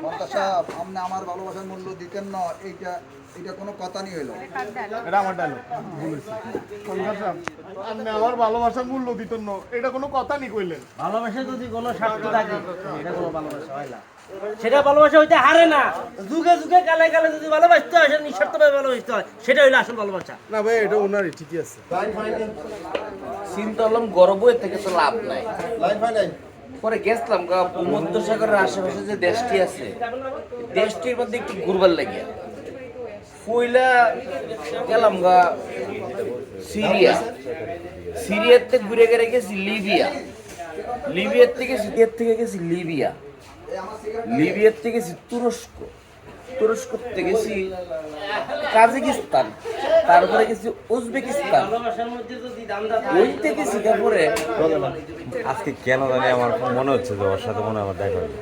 আপনি আমার ভালোবাসার মূল্য দিতেন না এইটা এটা কোনো কথা নিয়ে হলো। এটা আমার ডায়লগ। আপনি আমার ভালোবাসার মূল্য দিতেন না এটা কোনো কথা নি কইলেন। ভালোবাসা যদি কোনো স্বার্থ থাকে এটা কোনো ভালোবাসা হয় না। সেটা ভালোবাসা হইতে হারে না। যুগে যুগে কালে কালে যদি ভালোবাসতে হয় সেটা নিঃস্বার্থভাবে ভালোবাসতে হয় সেটা হইল আসল ভালোবাসা। না ভাই এটা ওনারই ঠিকই আছে। চিন্তা করলাম গর্ব থেকে তো লাভ নাই। পরে গেছিলাম গা ভূমধ্য সাগরের আশেপাশে যে দেশটি আছে, দেশটির মধ্যে একটু ঘুরবার লাগিয়া। ফুইলা গেলাম গা সিরিয়া। সিরিয়ার থেকে ঘুরে গেলে গেছি লিবিয়া। লিবিয়ার থেকে সিরিয়ার থেকে গেছি লিবিয়া। লিবিয়ার থেকে গেছি তুরস্ক। তুরস্ক থেকে গেছি কাজাকিস্তান। তারপরে গেছি উজবেকিস্তান। ভালোবাসার মধ্যে যদি ওই থেকে সিঙ্গাপুরে। আজকে কেন জানি আমার মনে হচ্ছে যে ওর সাথে মনে হয় আমার দেখা হবে